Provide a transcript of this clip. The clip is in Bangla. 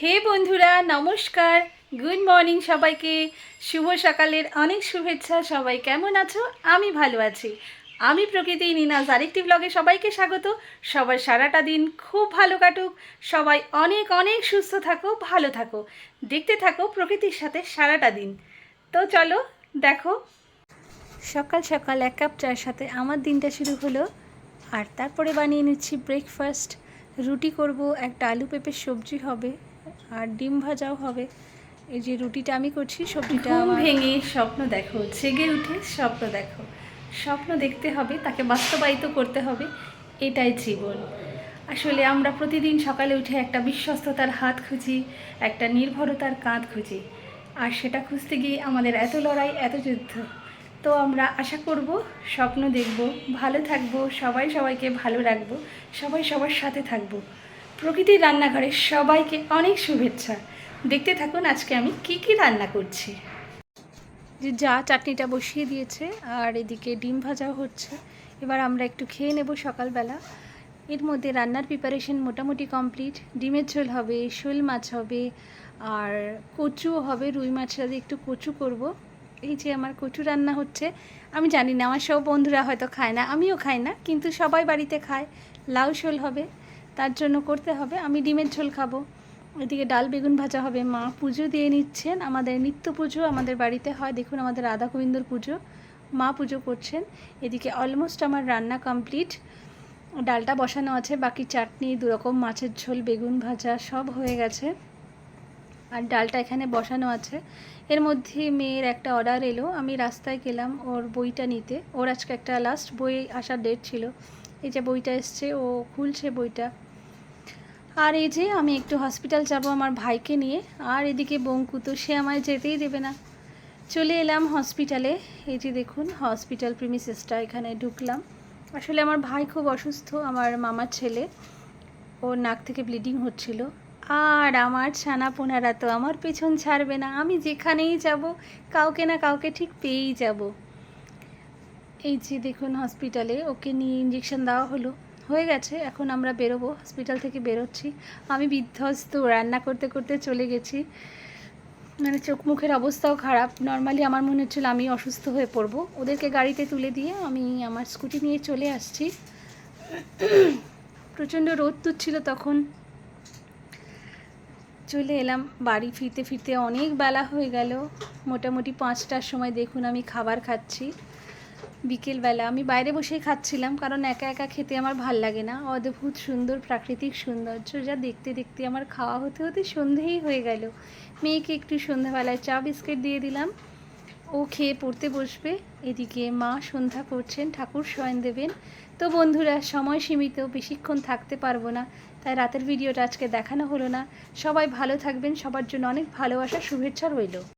হে বন্ধুরা, নমস্কার। গুড মর্নিং সবাইকে। শুভ সকালের অনেক শুভেচ্ছা। সবাই কেমন আছো? আমি ভালো আছি। আমি প্রকৃতি নিনাজ। আরেকটি ব্লগে সবাইকে স্বাগত। সবার সারাটা দিন খুব ভালো কাটুক। সবাই অনেক অনেক সুস্থ থাকো, ভালো থাকো। দেখতে থাকো প্রকৃতির সাথে সারাটা দিন। তো চলো, দেখো। সকাল সকাল এক কাপ চায়ের সাথে আমার দিনটা শুরু হলো। আর তারপরে বানিয়ে নিচ্ছি ব্রেকফাস্ট রুটি করব, একটা আলু পেঁপের সবজি হবে। আর ডিম ভাজাও হবে। এই যে রুটিটা আমি করছি সবজিটা ভেঙে স্বপ্ন দেখো জেগে উঠে স্বপ্ন দেখো। স্বপ্ন দেখতে হবে তাকে বাস্তবায়িত করতে হবে এটাই জীবন। আসলে আমরা প্রতিদিন সকালে উঠে একটা বিশ্বস্ততার হাত খুঁজি একটা নির্ভরতার কাঁধ খুঁজি আর সেটা খুঁজতে গিয়ে আমাদের এত লড়াই এত যুদ্ধ। তো আমরা আশা করব স্বপ্ন দেখব ভালো থাকব সবাই সবাইকে ভালো রাখব সবাই সবার সাথে থাকব। প্রকৃতির রান্নাঘরে সবাইকে অনেক শুভেচ্ছা। দেখতে থাকুন আজকে আমি কি কি রান্না করছি। যে যা চাটনিটা বসিয়ে দিয়েছে, আর এদিকে ডিম ভাজাও হচ্ছে। এবার আমরা একটু খেয়ে নেব সকালবেলা। এর মধ্যে রান্নার প্রিপারেশন মোটামুটি কমপ্লিট ডিমের ঝোল হবে, শোল মাছ হবে, আর কচুও হবে, রুই মাছটা দিয়ে একটু কচু করব। এই যে আমার কচু রান্না হচ্ছে। আমি জানি না, আমার সব বন্ধুরা হয়তো খায় না, আমিও খাই না, কিন্তু সবাই বাড়িতে খায়। লাউ শোল হবে তার জন্য করতে হবে। আমি ডিমের ঝোল খাব। এদিকে ডাল বেগুন ভাজা হবে। মা পুজো দিয়ে নিচ্ছেন। আমাদের নিত্য পুজো আমাদের বাড়িতে হয়। দেখুন আমাদের রাধা গোবিন্দর পুজো। মা পুজো করছেন। এদিকে অলমোস্ট আমার রান্না কমপ্লিট ডালটা বসানো আছে। বাকি চাটনি, দুরকম মাছের ঝোল, বেগুন ভাজা সব হয়ে গেছে। আর ডালটা এখানে বসানো আছে। এর মধ্যে মেয়ের একটা অর্ডার এলো। আমি রাস্তায় গেলাম ওর বইটা নিতে। ওর আজকে একটা লাস্ট বই আসার ডেট ছিল। এই যে বইটা এসছে, ও খুলছে বইটা। আর এই যে আমি একটু হসপিটাল যাব আমার ভাইকে নিয়ে। আর এদিকে বঙ্কু তো, সে আমায় যেতেই দেবে না। চলে এলাম হসপিটালে এই যে দেখুন হসপিটাল প্রিমিসেসটা এখানে ঢুকলাম। আসলে আমার ভাই খুব অসুস্থ, আমার মামার ছেলে। ওর নাক থেকে ব্লিডিং হচ্ছিল। আর আমার ছানা পোনারা তো আমার পেছন ছাড়বে না। আমি যেখানেই যাব, কাউকে না কাউকে ঠিক পেয়েই যাব। এই যে দেখুন হসপিটালে ওকে নিয়ে ইঞ্জেকশন দেওয়া হলো। হয়ে গেছে, এখন আমরা বেরোবো হসপিটাল থেকে বেরোচ্ছি। আমি বিধ্বস্ত, রান্না করতে করতে চলে গেছি। মানে চোখ মুখের অবস্থাও খারাপ। নর্মালি আমার মনে হচ্ছিল আমি অসুস্থ হয়ে পড়ব। ওদেরকে গাড়িতে তুলে দিয়ে আমি আমার স্কুটি নিয়ে চলে আসছি। প্রচণ্ড রোদ তুচ্ছিল তখন। চলে এলাম বাড়ি ফিরতে ফিরতে। অনেক বেলা হয়ে গেল। মোটামুটি পাঁচটার সময় দেখুন আমি খাবার খাচ্ছি। বিকেলবেলা। আমি বাইরে বসেই খাচ্ছিলাম কারণ একা একা খেতে আমার ভালো লাগে না। অদ্ভুত, সুন্দর, প্রাকৃতিক সৌন্দর্য যা দেখতে দেখতে আমার খাওয়া হতে হতে সন্ধেই হয়ে গেল। মেয়েকে একটু সন্ধ্যাবেলায় চা বিস্কিট দিয়ে দিলাম। ও খেয়ে পড়তে বসবে। এদিকে মা সন্ধ্যা করছেন, ঠাকুর শয়ন দেবেন। তো বন্ধুরা, সময় সীমিত, বেশিক্ষণ থাকতে পারব না, তাই রাতের ভিডিওটা আজকে দেখানো হলো না। সবাই ভালো থাকবেন, সবার জন্য অনেক ভালোবাসা, শুভেচ্ছা রইল।